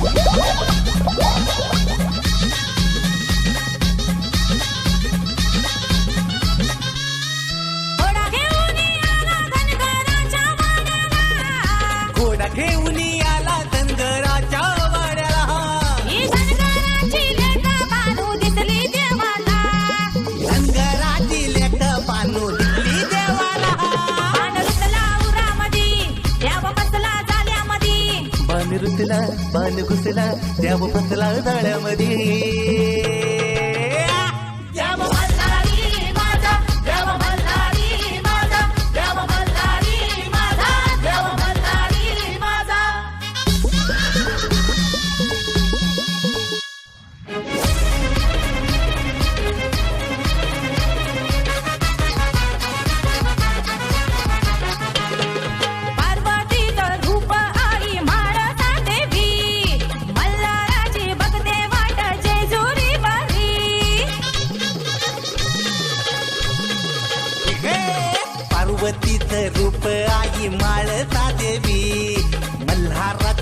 What? घुसला पान घुसला त्या फसला जाळ्यामध्ये.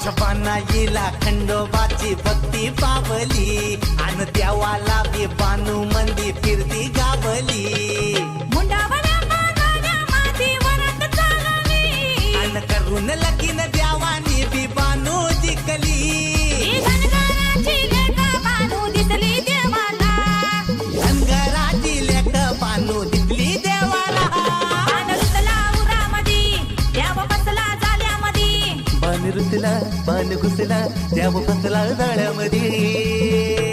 आजोबांना येला खंडोबाची भक्ती पावली. आणि देवाला बी बानू मंदी फिरती गावली. मुंडावळ्या करून लग रुसला पान घुसला द्याव फसला जाळ्यामध्ये.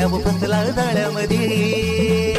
द्याव फसला जाळ्यामध्ये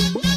Thank.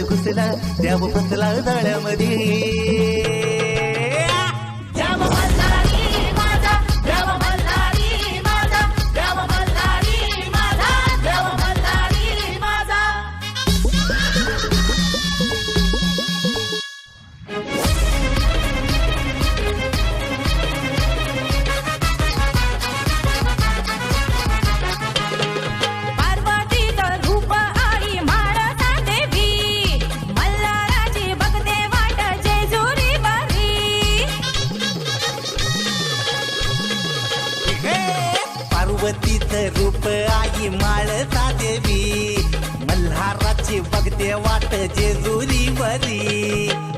घुसला द्याव फसला जाळ्यामध्ये. करता देवी मल्हाराची बघते वाट जेजुरी वरी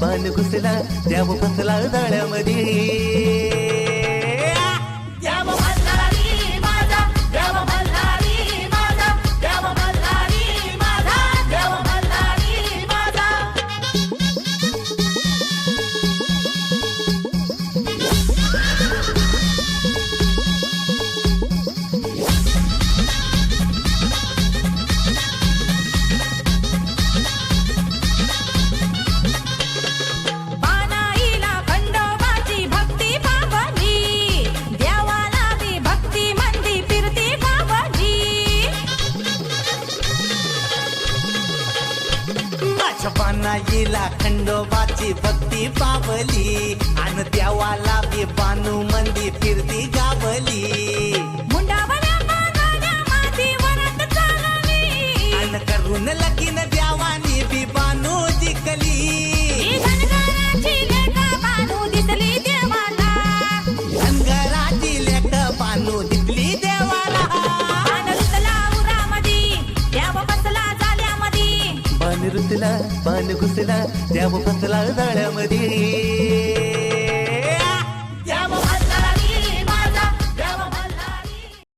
पान घुसला द्याव बसला जाळ्यामध्ये. आजोबांना येला खंडोबाची भक्ती पावली. आणि त्यावाला बी बानू मंदी फिरती गावली. मुंडावल्या माती वरत चालली. आणि करून लग पान घुसला त्या फसला जाळ्यामध्ये.